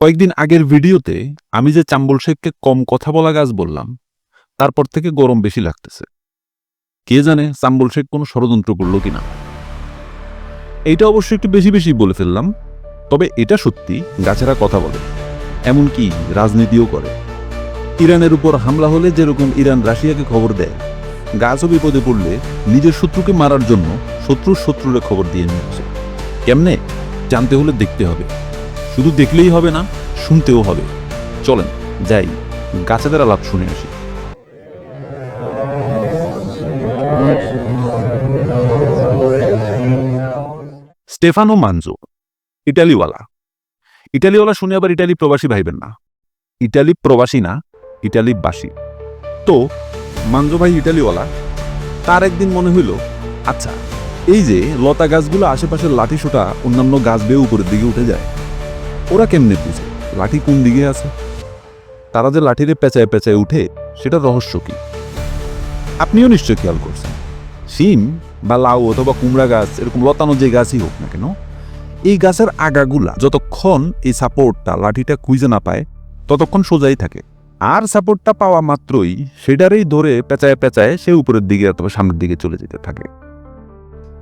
কয়েকদিন আগের ভিডিওতে আমি যে চাম্বল শেখকে কম কথা বলা গাছ বললাম, তারপর থেকে গরম বেশি লাগতেছে। কে জানে চাম্বল শেখ কোনো ষড়যন্ত্র করল কিনা। এইটা অবশ্য একটু বেশি বেশি বলে ফেললাম, তবে এটা সত্যি গাছেরা কথা বলে, এমনকি রাজনীতিও করে। ইরানের উপর হামলা হলে যেরকম ইরান রাশিয়াকে খবর দেয়, গাছও বিপদে পড়লে নিজের শত্রুকে মারার জন্য শত্রুর শত্রুরে খবর দিয়ে নিয়ে আসে কেমনে? জানতে হলে দেখতে হবে। শুধু দেখলেই হবে না, শুনতেও হবে। চলেন, যাই গাছেদের আলাপ শুনে আসি। স্টেফানো মানজো, ইটালিওয়ালা। ইটালিওয়ালা শুনে আবার ইটালি প্রবাসী ভাইবেন না। ইটালি প্রবাসী না, ইটালি বাসী। তো, মানজো ভাই ইটালিওয়ালা, তার একদিন মনে হইল আচ্ছা এই যে লতা গাছগুলো আশেপাশের লাঠি সোটা অন্যান্য গাছ বেয়ে উপরের দিকে উঠে যায় ওরা কেমনে বুঝে? লাঠি কোন দিকে আছে? তারা যে লাঠিরে পেঁচায় পেঁচায় উঠে সেটা রহস্য কি? আপনিও নিশ্চয় খেয়াল করছেন। শিম বা লাউ অথবা কুমড়া গাছ, এরকম লতানো যে গাছই হোক না কেন, এই গাছের আগাগুলা যতক্ষণ এই সাপোর্টটা, লাঠিটা খুঁজে না পায়, ততক্ষণ সোজাই থাকে। আর সাপোর্টটা পাওয়া মাত্রই সেটারই ধরে পেঁচায় পেঁচায় সে উপরের দিকে অথবা সামনের দিকে চলে যেতে থাকে।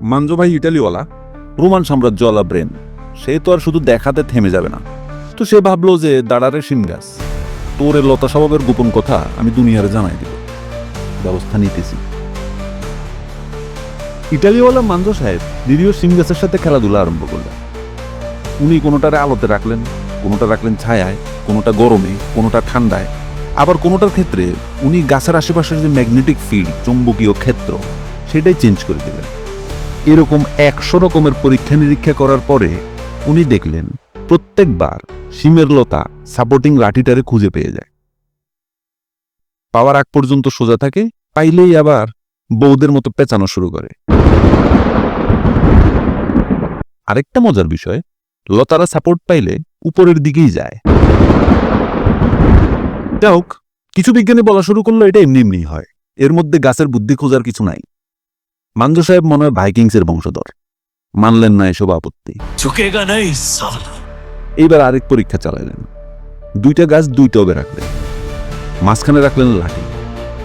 মানজো ভাই ইটালিওয়ালা, রোমান সাম্রাজ্যওয়ালা ব্রেন। সে তো আর শুধু দেখাতে থেমে যাবে না। তো সে ভাবলো যে দাঁড়ারে শিম গাছ। তোর লতা স্বভাবের গোপন কথা আমি দুনিয়ারে জানাই দিব। ব্যবস্থা নিতেছি। ইটালিওয়ালা মানজো সাহেব দিদিও শিম গাছের সাথে খেলাধুলা আরম্ভ করলেন। উনি কোনোটারে আলোতে রাখলেন, কোনোটা রাখলেন ছায়ায়, কোনোটা গরমে, কোনোটা ঠান্ডায়। আবার কোনোটার ক্ষেত্রে উনি গাছের আশেপাশের যে ম্যাগনেটিক ফিল্ড, চৌম্বকীয় ক্ষেত্র, সেটাই চেঞ্জ করে দিলেন। এরকম একশো রকমের পরীক্ষা নিরীক্ষা করার পরে উনি দেখলেন প্রত্যেকবার সিমের লতা সাপোর্টিং লাঠিটারে খুঁজে পেয়ে যায়। পাওয়ার আগ পর্যন্ত সোজা থাকে, পাইলেই আবার বৌদের মতো পেঁচানো শুরু করে। আরেকটা মজার বিষয়, লতারা সাপোর্ট পাইলে উপরের দিকেই যায়। যাই হোক, কিছু বিজ্ঞানী বলা শুরু করল এটা এমনি এমনি হয়। এর মধ্যে গাছের বুদ্ধি খোঁজার কিছু নাই। মাঞ্জু সাহেব মনে হয় ভাইকিংসের বংশধর। মানলেন না এসব আপত্তি। এইবার আরেক পরীক্ষা চালাইলেন দুইটা গাছ দুই টবে রাখলেন। মাঝখানে রাখলেন লাঠি।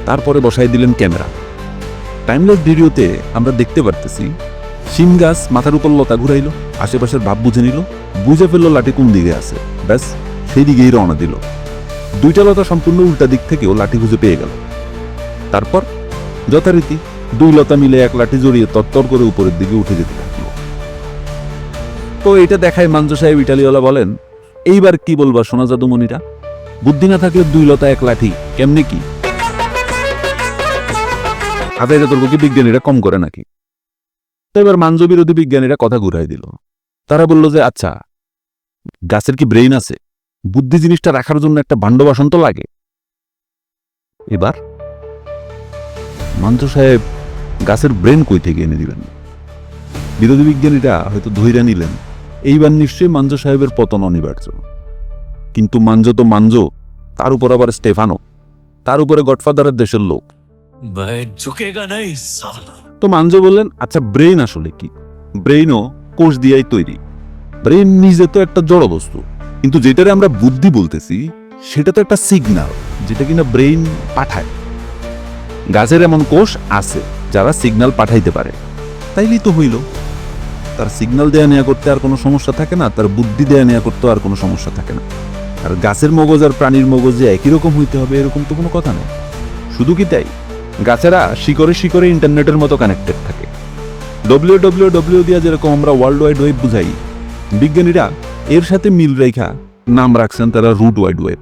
তারপরে বসাই দিলেন ক্যামেরা। টাইমলেস ভিডিওতে আমরা দেখতে পারতেছি শিম গাছ মাথার উপর লতা ঘুরাইল আশেপাশের ভাব বুঝে নিল বুঝে ফেলল লাঠি কোন দিকে আছে। ব্যাস সেই দিকেই রওনা দিল। দুইটা লতা সম্পূর্ণ উল্টা দিক থেকেও লাঠি খুঁজে পেয়ে গেল। তারপর যথারীতি দুই লতা মিলে এক লাঠি জড়িয়ে তত্তর করে উপরের দিকে উঠে যেতে তো এটা দেখায় মাঞ্জু সাহেব ইটালিওয়ালা বলেন, এইবার কি বলবা সোনা জাদুমণিরা? বুদ্ধি না থাকলে দুই লতা এক লাঠি, কেমনে কি? বিজ্ঞানীরা কম করে নাকি? তো এবার মাঞ্জু বিরোধী বিজ্ঞানীরা কথা ঘুরাই দিল। তারা বলল যে আচ্ছা গাছের কি ব্রেইন আছে? বুদ্ধি জিনিসটা রাখার জন্য একটা ভাণ্ডবাসন তো লাগে। এবার মাঞ্জু সাহেব গাছের ব্রেন কই থেকে এনে দিবেন? বিরোধী বিজ্ঞানীরা হয়তো ধৈর্য নিলেন। এইবার নিশ্চয়ই মাঞ্জো সাহেবের পতন অনিবার্য। কিন্তু মাঞ্জো তো মাঞ্জো তার উপর আবার স্টেফানো তার উপরে গডফাদারের দেশের লোক। তো মাঞ্জো বললেন আচ্ছা ব্রেইন আসলে কি? ব্রেইনও কোষ দিয়াই তৈরি। ব্রেইন নিজে তো একটা জড় বস্তু। কিন্তু যেটারে আমরা বুদ্ধি বলতেছি সেটা তো একটা সিগনাল যেটা কিনা ব্রেইন পাঠায়। গাছের এমন কোষ আছে যারা সিগনাল পাঠাইতে পারে। তাইলেই তো হইল। তার সিগন্যাল দেয়া নেওয়া করতে আর কোনো সমস্যা থাকে না, তার বুদ্ধি দেয়া নেওয়া করতে আর কোনো সমস্যা থাকে না। আর গাছের মগজ আর প্রাণীর মগজ যে একই রকম হইতে হবে, এরকম তো কোনো কথা নেই। শুধু কি তাই? গাছেরা শিকড়ে শিকড়ে ইন্টারনেটের মতো কানেক্টেড থাকে। ডব্লিউ ডব্লিউ ডব্লিউ দিয়া যেরকম আমরা ওয়ার্ল্ড ওয়াইড ওয়েব বুঝাই। বিজ্ঞানীরা এর সাথে মিল রেখা নাম রাখছেন তারা রুট ওয়াইড ওয়েব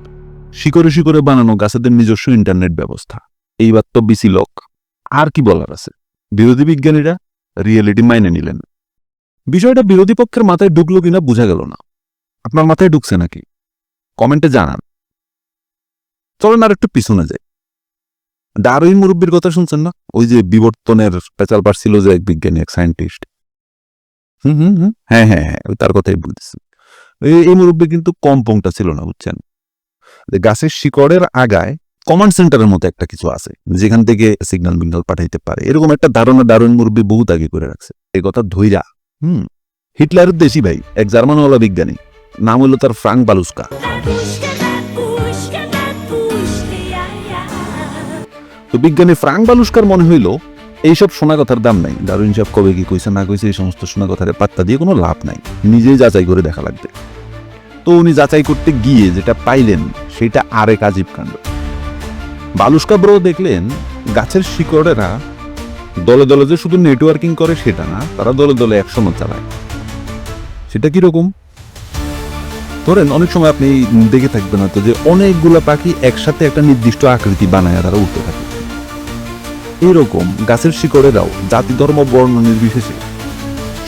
শিকড়ে শিকড়ে বানানো গাছেদের নিজস্ব ইন্টারনেট ব্যবস্থা। এইবার তো বিসি লোক আর কি বলার আছে? বিরোধী বিজ্ঞানীরা রিয়েলিটি মাইনে নিলেন। বিষয়টা বিরোধী পক্ষের মাথায় ঢুকলো কিনা বোঝা গেল না। আপনার মাথায় ঢুকছে নাকি? কমেন্টে জানান। চলেন আর একটু পিছনে যাই। ডারউইন মুরব্বীর কথা শুনছেন না? ওই যে বিবর্তনের পেঁচাল পারছিল যে এক বিজ্ঞানী, এক সায়েন্টিস্ট। হুম হুম হুম। হ্যাঁ হ্যাঁ হ্যাঁ তার কথাই বলতেছি। এই- মুরব্বী কিন্তু কম পংটা ছিল না, বুঝছেন? গাছের শিকড়ের আগায় কমান্ড সেন্টারের মতো একটা কিছু আছে, যেখান থেকে সিগন্যাল মিগনাল পাঠাইতে পারে। এরকম একটা ধারণা ডারউইন মুরব্বী বহুত আগে করে রাখছে। এই কথা ধৈরা হুম, হিটলারের দেশি ভাই, এক জার্মানওয়ালা বিজ্ঞানী। নাম হলো তার ফ্রাঙ্ক বালুস্কা. তো বিজ্ঞানী ফ্রাঙ্ক বালুস্কার মনে হইল, এইসব শোনা কথার দাম নাই। ডারুইন সাহেব কবে কি কইছে, না কইছে, এই সমস্ত শোনা কথার পাত্তা দিয়ে কোনো লাভ নাই। নিজেই যাচাই করে দেখা লাগবে। তো উনি যাচাই করতে গিয়ে যেটা পাইলেন, সেটা আরেক আজীব কাণ্ড। বালুস্কা ব্রো দেখলেন, গাছের শিকড়েরা দলে দলে যে শুধু নেটওয়ার্কিং করে সেটা না, তারা দলে দলে একসঙ্গে চালায়। সেটা কীরকম ধরেন, অনেক সময় আপনি দেখে থাকবেন হয়তো যে অনেকগুলা পাখি একসাথে একটা নির্দিষ্ট আকৃতি বানায় তারা উঠতে থাকে। এরকম গাছের শিকড়েরাও জাতি, ধর্ম, বর্ণ নির্বিশেষে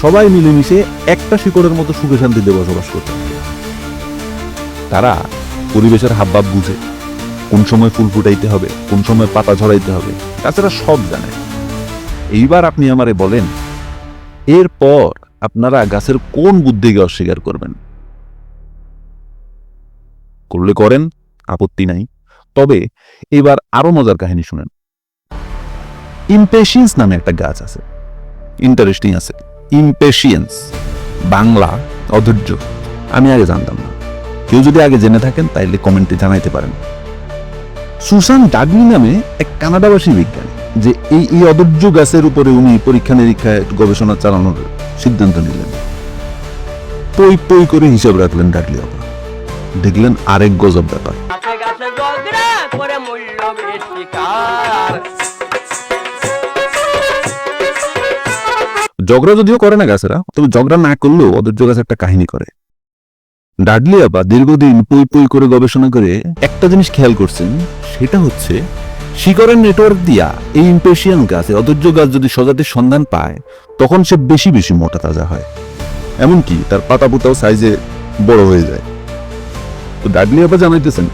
সবাই মিলেমিশে একটা শিকড়ের মতো সুখে শান্তিতে বসবাস করতে তারা পরিবেশের হাবভাব বুঝে, কোন সময় ফুল ফুটাইতে হবে, কোন সময় পাতা ঝরাইতে হবে, তাছাড়া সব জানে। এইবার আপনি আমারে বলেন, এরপর আপনারা গাছের কোন বুদ্ধিকে অস্বীকার করবেন? করলে করেন, আপত্তি নাই। তবে এবার আরও মজার কাহিনী শুনেন। ইম্পেশিয়েন্স নামে একটা গাছ আছে। ইন্টারেস্টিং আছে। ইম্পেশিয়েন্স, বাংলা অধৈর্য। আমি আগে জানতাম না। কেউ যদি আগে জেনে থাকেন, তাইলে কমেন্টে জানাইতে পারেন। সুসান ডাগলি নামে এক কানাডাবাসী বিজ্ঞানী। যে এই এই অধৈর্য গাছের উপরে উনি পরীক্ষা নিরীক্ষায় গবেষণা চালানোর সিদ্ধান্ত নিলেন। পই পই করে হিসাব রাখলেন ডাগলি অবা দেখলেন আরেক গজব ব্যাপার। জগরা যদিও করে না গাছেরা তবে ঝগড়া না করলেও অধৈর্য গাছ একটা কাহিনী করে। ডাডলি আবা দীর্ঘদিন পুই পুই করে গবেষণা করে একটা জিনিস খেয়াল করছেন সেটা হচ্ছে শিকড়ের নেটওয়ার্ক দিয়া এই ইম্পেশিয়ান গাছে অধৈর্য গাছ যদি সজাতির সন্ধান পায়, তখন সে বেশি বেশি মোটা তাজা হয়। এমনকি তার পাতা পুতাও সাইজে বড় হয়ে যায়। তো ডাডলি আবা জানাইতেছেন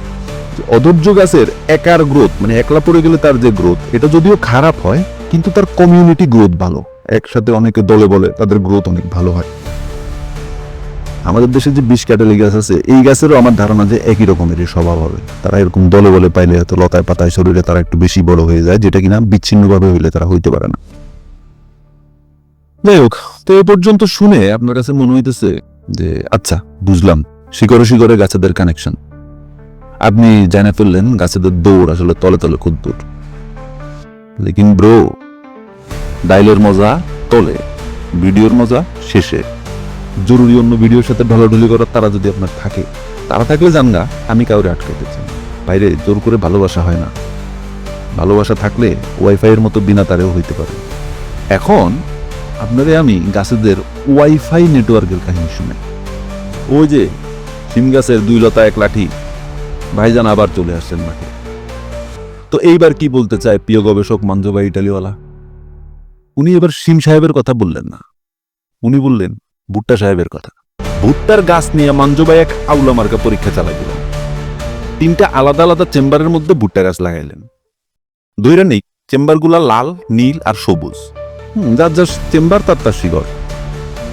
অধৈর্য গাছের একার গ্রোথ মানে একলা পড়ে গেলে তার যে গ্রোথ এটা যদিও খারাপ হয়, কিন্তু তার কমিউনিটি গ্রোথ ভালো। একসাথে অনেকে দলে বলে তাদের গ্রোথ অনেক ভালো হয়। আমাদের দেশে যে বিষ ক্যাটালি গাছ আছে, এই গাছেরও আমার ধারণা যে একই রকমেরই স্বভাব হবে। তারা এরকম দলে বলে পাইলে হয়তো লতায় পাতায় শরীরে তারা একটু বেশি বড় হয়ে যায়, যেটা কিনা বিচ্ছিন্নভাবে হইলে তারা হইতে পারে না। যাই হোক, তো এ পর্যন্ত শুনে আপনার কাছে মনে হইতেছে যে আচ্ছা বুঝলাম, শিকড়ে শিকড়ে গাছেদের কানেকশন আপনি জানা ফেললেন গাছেদের দৌড় আসলে তলে তলে খুব দূর। লেকিন ব্রো ডাইলের মজা তলে, ভিডিওর মজা শেষে। জরুরি অন্য ভিডিওর সাথে ঢলাঢলি করার তারা যদি আপনার থাকে, তারা থাকলে জান না আমি কাউরে আটকাইতে চাই বাইরে জোর করে ভালোবাসা হয় না। ভালোবাসা থাকলে ওয়াইফাই এর মতো বিনা তারেও হইতে পারে। এখন, আপনারে আমি গাছেদের ওয়াইফাই নেটওয়ার্কের কাহিনী শুনে। ওই যে সিম গাছের দুই লতা এক লাঠি, ভাইজান আবার চলে আসছেন মাঠে। তো এইবার কি বলতে চায় প্রিয় গবেষক মাঞ্জবা ইটালিওয়ালা? উনি এবার সিম সাহেবের কথা বললেন না। উনি বললেন ভুট্টা সাহেবের কথা। ভুট্টার গাছ নিয়ে মাঞ্জবাই এক আউলা মার্কা পরীক্ষা চালাই দিলেন তিনটা আলাদা আলাদা চেম্বারের মধ্যে ভুট্টা গাছ লাগাইলেন। নেই, চেম্বারগুলা লাল, নীল আর সবুজ। যার যার চেম্বার তার তার শিগর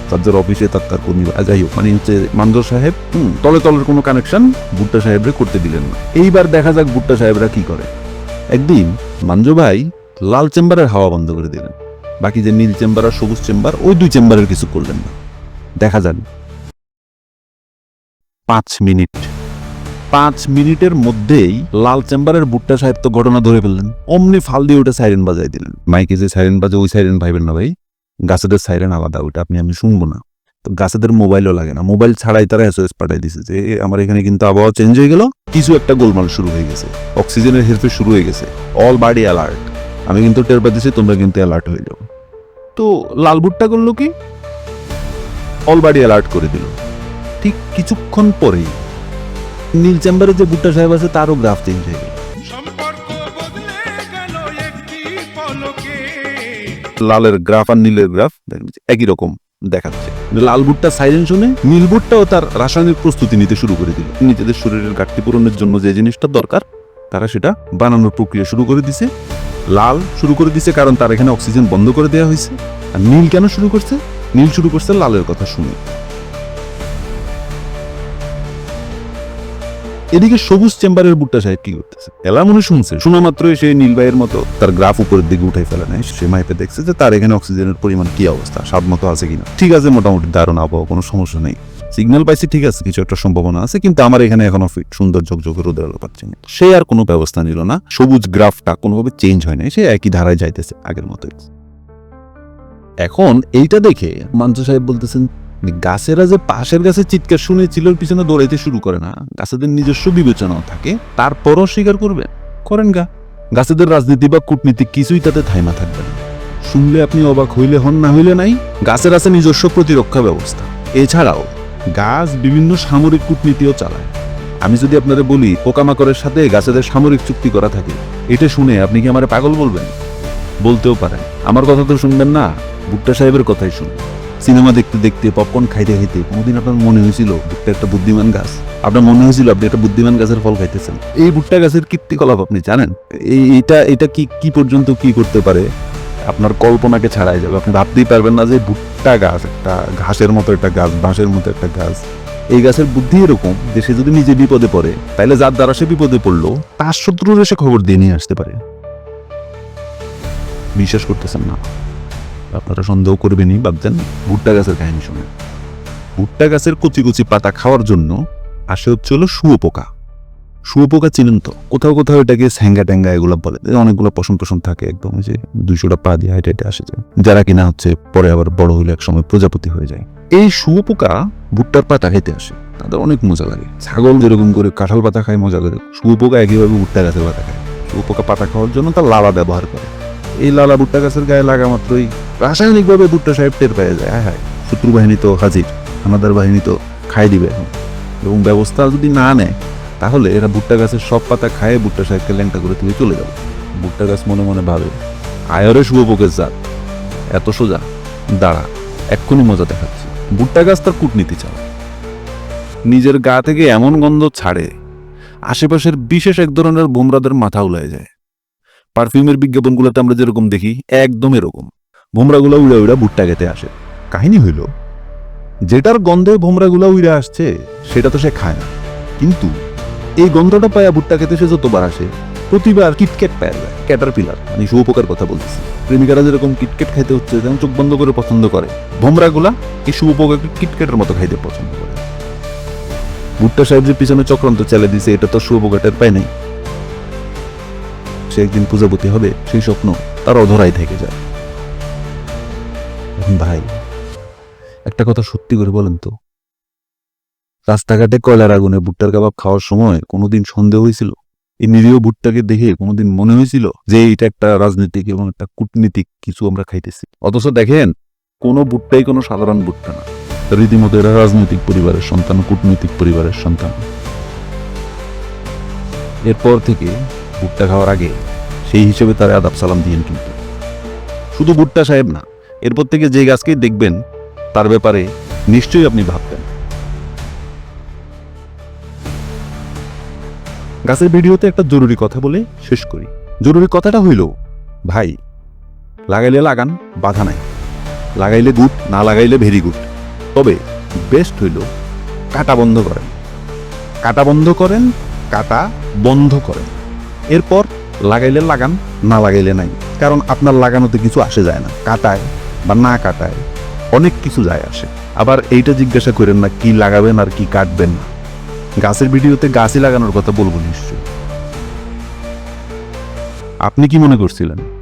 তার যার অফিসে তার তার কর্মী যাই হোক মানে হচ্ছে মাঞ্জ সাহেব তলে তলের কোনো কানেকশন ভুট্টা সাহেবরে করতে দিলেন না। এইবার দেখা যাক ভুট্টা সাহেবরা কি করে। একদিন মাঞ্জু ভাই লাল চেম্বারের হাওয়া বন্ধ করে দিলেন। বাকি যে নীল চেম্বার আর সবুজ চেম্বার, ওই দুই চেম্বারের কিছু করলেন না। দেখা যান। পাঁচ মিনিট। পাঁচ মিনিটের মধ্যেই লাল চেম্বারের বুট্টা সাহেব তো ঘটনা ধরে ফেললেন। অমনি ফাল দিয়ে ওটা সাইরেন বাজাই দিলেন। মাইকে যে সাইরেন বাজে, ওই সাইরেন ভাইবেন না ভাই। গাছেদের সাইরেন আলাদা ওটা আপনি, আমি শুনব না। তো গাছেদের মোবাইলও লাগে না। মোবাইল ছাড়াই তারা এসওএস পাঠাই দিছে যে আমার এখানে কিন্তু আবহাওয়া চেঞ্জ হয়ে গেল। কিছু একটা গোলমাল শুরু হয়ে গেছে। অক্সিজেনের হেরফের শুরু হয়ে গেছে। অল বাডি অ্যালার্ট আমি কিন্তু টের পাচ্ছি তোমরা কিন্তু অ্যালার্ট হয়ে যাও। তো লাল বুটটা করল কি? অল বাডি অ্যালার্ট করে দিল। ঠিক কিছুক্ষণ পরেই নীল চেম্বারে যে বুট্টা সাহেব আছে তারও গ্রাফ চেঞ্জ হয়ে গেল। সম্পর্ক বদলে গেল একটি পলকে। লালের গ্রাফ আর নীলের গ্রাফ একই রকম দেখাচ্ছে। লাল বুটটা সাইলেন শুনে নীল বুটটাও তার রাসায়নিক প্রস্তুতি নিতে শুরু করে দিল। নিজেদের শরীরের ঘাটতি পূরণের জন্য যে জিনিসটা দরকার তারা সেটা বানানোর প্রক্রিয়া শুরু করে দিছে। লাল শুরু করে দিছে কারণ তার এখানে অক্সিজেন বন্ধ করে দেওয়া হয়েছে। আর নীল কেন শুরু করছে? নীল শুরু করছে লালের কথা শুনে। এদিকে সবুজ চেম্বারের বুট্টা সাহেব কি করতেছে? এলা মনে শুনছে। শোনা মাত্রই সে নীলবাইয়ের মতো তার গ্রাফ উপরের দিকে উঠাই ফেলে নেয় সে মাইপে দেখছে যে তার এখানে অক্সিজেনের পরিমাণ কি অবস্থা, স্বাদ মতো আছে কিনা। ঠিক আছে, মোটামুটি দারুণ আবহাওয়া, কোনো সমস্যা নেই। সিগন্যাল পাইছি, ঠিক আছে, কিছু একটা সম্ভাবনা আছে, কিন্তু আমার এখানে এখনও ফি- সুন্দর ঝকঝকে রোদের আলো পাচ্ছি না। সে আর কোনো ব্যবস্থা নিল না। সবুজ গ্রাফটা কোনোভাবে চেঞ্জ হয় নাই, সে একই ধারায় যাইতেছে আগের মতোই। এখন এইটা দেখে মাঞ্চু সাহেব বলতেছেন গাছেরা যে পাশের গাছে চিৎকার শুনে পিছনে দৌড়াইতে শুরু করে না। গাছেদের নিজস্ব বিবেচনাও থাকে, তারপরও স্বীকার করবেন? করেন গা। গাছেদের রাজনীতি বা কূটনীতি কিছুই তাতে থাইমা থাকবে না। শুনলে আপনি অবাক হইলে হন, না হইলে নাই। গাছের আছে নিজস্ব প্রতিরক্ষা ব্যবস্থা। এছাড়াও, গাছ বিভিন্ন সামরিক কূটনীতিও চালায়। আমি যদি আপনারা বলি, পোকামাকড়ের সাথে গাছেদের সামরিক চুক্তি করা থাকে, এটা শুনে আপনি কি আমার পাগল বলবেন? বলতেও পারেন। আমার কথা তো শুনবেন না। ভুট্টা সাহেবের কথাই শুনবেন সিনেমা দেখতে দেখতে পপকর্ন খাইতে খাইতে, কোনোদিন আপনার মনে হয়েছিল ভুট্টা একটা বুদ্ধিমান গাছ? আপনার মনে হয়েছিল আপনি একটা বুদ্ধিমান গাছের ফল খাইতেছেন? এই ভুট্টা গাছের কীর্তিকলাপ আপনি জানেন? এটা এটা কি কি পর্যন্ত কি করতে পারে? আপনার কল্পনাকে ছাড়াই যাবে। আপনি ভাবতেই পারবেন না যে ভুট্টা গাছ, একটা ঘাসের মতো একটা গাছ, বাঁশের মতো একটা গাছ। এই গাছের বুদ্ধি এরকম, যে সে যদি নিজে বিপদে পড়ে তাহলে যার দ্বারা সে বিপদে পড়ল, তার শত্রুর এসে খবর দিয়ে নিয়ে আসতে পারে। বিশ্বাস করতেছেন না। আপনারা সন্দেহ করবেনই, ভাবতেন। ভুট্টা গাছের কাহিনী শুনে। ভুট্টা গাছের কচি কচি পাতা খাওয়ার জন্য আসে হচ্ছে হলো শুয়োপোকা। শুয়োপোকা চিনেন তো? কোথাও কোথাও এটাকে স্যাঙ্গা ট্যাঙ্গা এগুলো বলে। অনেকগুলো পশম টসম থাকে একদম যে দুইশোটা পা দিয়ে হাইটে হাইটে আসে যায় যারা কিনা হচ্ছে পরে আবার বড় হলে এক সময় প্রজাপতি হয়ে যায়। এই শুয়োপোকা ভুট্টার পাতা খেতে আসে। তাদের অনেক মজা লাগে। ছাগল যেরকম করে কাঁঠাল পাতা খায়, মজা করে। শুয়োপোকা একইভাবে ভুট্টা গাছের পাতা খায়। শুয়োপোকা পাতা খাওয়ার জন্য তার লালা ব্যবহার করে। এই লালা ভুট্টা গাছের গায়ে লাগা মাত্রই রাসায়নিকভাবে ভুট্টা সাহেব টের পেয়ে যায়। হ্যাঁ হ্যাঁ শত্রু বাহিনী তো হাজির, হানাদার বাহিনী তো খাই দিবে এখন। এবং ব্যবস্থা যদি না নেয়, তাহলে এরা ভুট্টা গাছের সব পাতা খায় ভুট্টা সাহেবকে ল্যাংটা করে তুলে চলে যাবে। ভুট্টা গাছ মনে মনে ভাবে, আয়রে শুভপোকের জাত, এত সোজা, দাঁড়া, এক্ষুনি মজা দেখাচ্ছে। ভুট্টা গাছ তার কূটনীতি চালায়। নিজের গা থেকে এমন গন্ধ ছাড়ে, আশেপাশের বিশেষ এক ধরনের বোমরাদের মাথা উলায় যায়। পারফিউমের বিজ্ঞাপনগুলোতে আমরা যেরকম দেখি একদম এরকম। ভোমরাগুলো উড়ে উড়ে ভুট্টা খেতে আসে। কাহিনী হইল, যেটার গন্ধে ভোমরাগুলো উড়ে আসছে, সেটা তো সে খায় না। কিন্তু এই গন্ধটা পায়া ভুট্টা খেতে সে যতবার আসে, প্রতিবার কিটকেট পাওয়া যায়। ক্যাটার পিলার মানে শুভপোকার কথা বলতেছি। প্রেমিকারা যেরকম কিটকেট খাইতে হচ্ছে, যেমন চোখ বন্ধ করে পছন্দ করে, ভোমরাগুলা এই শুভপোকাকে কিটকেটের মতো খাইতে পছন্দ করে। ভুট্টা সাহেব যে পিছনে চক্রান্ত চালিয়ে দিছে, এটা তো শুভপোকাটের পায় নাই। সে একদিন পূজাপতি হবে, সেই স্বপ্ন তার অধরাই থেকে যায়। এখন ভাই, একটা কথা সত্যি করে বলেন তো। রাস্তাঘাটে কয়লার আগুনে ভুট্টার কাবাব খাওয়ার সময় কোনোদিন সন্দেহ হয়েছিল? এই নিরীহ ভুট্টাকে দেখে কোনোদিন মনে হয়েছিল যে এটা একটা রাজনৈতিক এবং একটা কূটনীতিক কিছু আমরা খাইতেছি? অথচ দেখেন, কোনো ভুট্টাই কোনো সাধারণ ভুট্টা না। রীতিমতো এরা রাজনৈতিক পরিবারের সন্তান, কূটনৈতিক পরিবারের সন্তান। এরপর থেকে ভুট্টা খাওয়ার আগে সেই হিসেবে তার আদাব সালাম দিয়েন কিন্তু। শুধু ভুট্টা সাহেব না, এরপর থেকে যে গাছকেই দেখবেন, তার ব্যাপারে নিশ্চয়ই আপনি ভাববেন। গাছের ভিডিওতে একটা জরুরি কথা বলে শেষ করি। জরুরি কথাটা হইল, ভাই, লাগাইলে লাগান, বাধা নাই। লাগাইলে গুড, না লাগাইলে ভেরি গুড। তবে বেস্ট হইল, কাটা বন্ধ করেন। কাটা বন্ধ করেন, কাটা বন্ধ করেন। এরপর লাগাইলে লাগান, না লাগাইলে নাই। কারণ আপনার লাগানোতে কিছু আসে যায় না। কাটায় বা না কাটায় অনেক কিছু যায় আসে। আবার এইটা জিজ্ঞাসা করেন না, কি লাগাবেন আর কি কাটবেন না। গাছের ভিডিওতে গাছই লাগানোর কথা বলব নিশ্চয়ই। আপনি কি মনে করছিলেন?